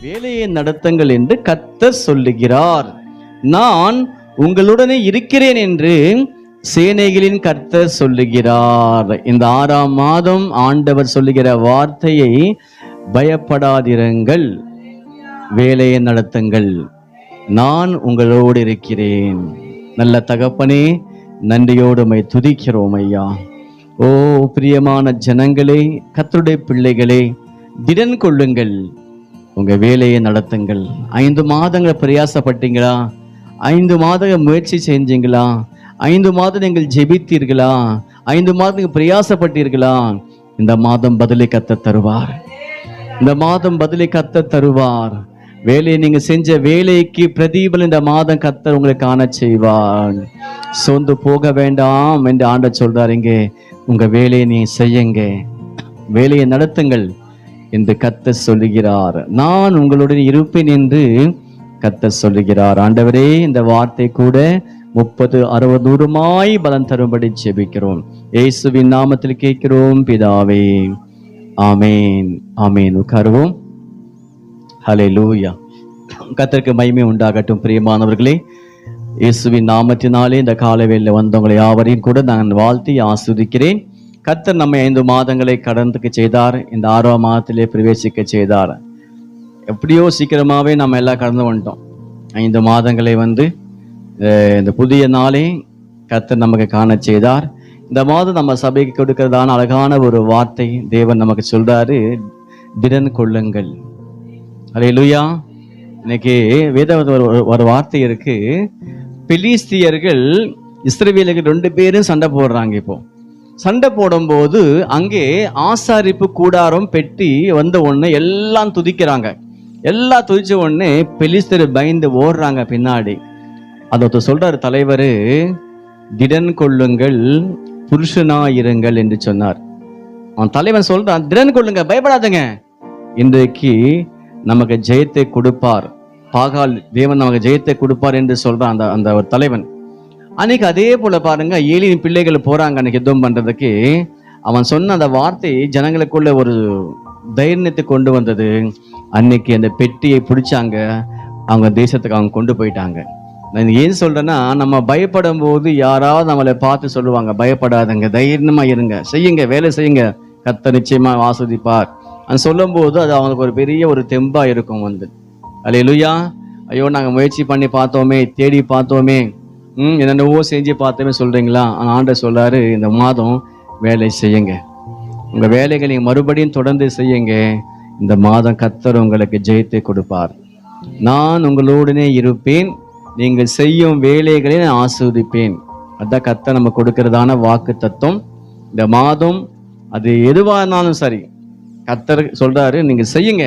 வேலையை நடத்துங்கள் என்று கத்தர் சொல்லுகிறார். நான் உங்களுடனே இருக்கிறேன் என்று சேனைகளின் கர்த்தர் சொல்லுகிறார். இந்த ஆறாம் மாதம் ஆண்டவர் சொல்லுகிற வார்த்தையை பயப்படாதிருங்கள். வேலையை நடத்துங்கள். நான் உங்களோடு இருக்கிறேன். நல்ல தகப்பனே நன்றியோடுமை துதிக்கிறோம் ஐயா. ஓ பிரியமான ஜனங்களே கர்த்தருடைய பிள்ளைகளே திடன் கொள்ளுங்கள் உங்கள் வேலையை நடத்துங்கள். ஐந்து மாதங்கள் பிரயாசப்பட்டீங்களா? ஐந்து மாதங்கள் முயற்சி செஞ்சீங்களா? ஐந்து மாதம் நீங்கள் ஜெபித்தீர்களா? ஐந்து மாதம் நீங்கள் பிரயாசப்பட்டீர்களா? இந்த மாதம் பதிலை கத்த தருவார். இந்த மாதம் பதிலை கத்த தருவார். வேலையை நீங்கள் செஞ்ச வேலைக்கு பிரதீபல் இந்த மாதம் கத்தர் உங்களை காண செய்வார். சொந்து போக வேண்டாம் என்று ஆண்ட சொல்றாரு இங்கே. உங்கள் வேலையை நீ செய்யுங்க. வேலையை நடத்துங்கள். என்று கத்த சொல்லுகிறார். நான் உங்களுடன் இருப்பேன் என்று கத்த சொல்லுகிறார். ஆண்டவரே இந்த வார்த்தை கூட முப்பது அறுபது நூறுமாய் பலன் தரும்படி ஜெபிக்கிறோம். இயேசுவின் நாமத்தில் கேட்கிறோம் பிதாவே. ஆமேன். ஆமேன். உட்காருவோம். ஹலே லூயா கத்தருக்கு மகிமை உண்டாகட்டும் பிரியமானவர்களே. இயேசுவின் நாமத்தினாலே இந்த காலவேளில் வந்தவங்களை யாவரையும் கூட நான் வாழ்த்தி ஆஸ்வதிக்கிறேன். கத்தர் நம்மை ஐந்து மாதங்களை கடந்துக்க செய்தார். இந்த ஆறாம் மாதத்திலே பிரவேசிக்க செய்தார். எப்படியோ சீக்கிரமாகவே நம்ம எல்லாம் கடந்து வந்துட்டோம். ஐந்து மாதங்களை வந்து இந்த புதிய நாளே கத்தர் நமக்கு காண செய்தார். இந்த மாதம் நம்ம சபைக்கு கொடுக்கிறதான அழகான ஒரு வார்த்தை தேவன் நமக்கு சொல்றாரு. திடன் கொள்ளுங்கள். லுயா இன்னைக்கு வேத ஒரு ஒரு வார்த்தை இருக்கு. பிலிஸ்தியர்கள் இஸ்ரவேலர்கள் ரெண்டு பேரும் சண்டை போடுறாங்க இப்போ. சண்டை போடும்போது அங்கே ஆசாரிப்பு கூடாரம் பெட்டி வந்த உடனே எல்லாம் துதிக்கிறாங்க. எல்லாம் துதிச்ச உடனே பெலிஸ்தர் பயந்து ஓடுறாங்க பின்னாடி. அதை சொல்றாரு தலைவர் திடன் கொள்ளுங்கள் புருஷனாயிருங்கள் என்று சொன்னார். அவன் தலைவன் சொல்றான் திடன் கொள்ளுங்க பயப்படாதுங்க. இன்றைக்கு நமக்கு ஜெயத்தை கொடுப்பார். பாகால் தேவன் நமக்கு ஜெயத்தை கொடுப்பார் என்று சொல்றான் அந்த அந்த ஒரு தலைவன். அன்னைக்கு அதே போல பாருங்க ஏழியின் பிள்ளைகள் போறாங்க அன்னைக்கு யுத்தம் பண்றதுக்கு. அவன் சொன்ன அந்த வார்த்தை ஜனங்களுக்குள்ள ஒரு தைரியத்தை கொண்டு வந்தது. அன்னைக்கு அந்த பெட்டியை பிடிச்சாங்க. அவங்க தேசத்துக்கு அவங்க கொண்டு போயிட்டாங்க. நான் ஏன் சொல்றேன்னா நம்ம பயப்படும் போது யாராவது நம்மளை பார்த்து சொல்லுவாங்க பயப்படாதங்க தைரியமா இருங்க. செய்யுங்க வேலை செய்யுங்க. கத்த நிச்சயமா ஆஸ்வதிப்பார். அது சொல்லும்போது அது அவங்களுக்கு ஒரு பெரிய ஒரு தெம்பா இருக்கும் வந்து. அல்லேலூயா ஐயோ நாங்கள் முயற்சி பண்ணி பார்த்தோமே தேடி பார்த்தோமே. ம் என்னென்னவோ செஞ்சு பார்த்தமே சொல்கிறீங்களா ஆனா ஆண்டவர் இந்த மாதம் வேலை செய்யுங்க. உங்கள் வேலைகளை நீங்கள் மறுபடியும் தொடர்ந்து செய்யுங்க. இந்த மாதம் கத்தர் உங்களுக்கு ஜெயித்து கொடுப்பார். நான் உங்களோடனே இருப்பேன். நீங்கள் செய்யும் வேலைகளை நான் ஆஸ்வதிப்பேன். அதான் கத்தை நம்ம கொடுக்கறதான வாக்கு தத்துவம். இந்த மாதம் அது எதுவாக இருந்தாலும் சரி கத்தர் சொல்கிறாரு நீங்கள் செய்யுங்க.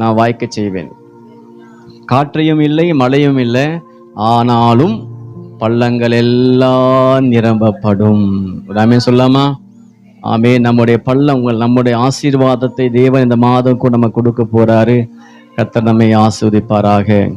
நான் வாய்க்க செய்வேன். காற்றையும் இல்லை மழையும் இல்லை. ஆனாலும் பள்ளங்கள் எல்லாம் நிரம்பப்படும் ராமே சொல்லாமா? ஆமே நம்முடைய பள்ளம் உங்கள் நம்முடைய ஆசீர்வாதத்தை தேவன் இந்த மாதம் கூட நம்ம கொடுக்க போறாரு. கத்தர் நம்மை ஆஸ்வதிப்பாராக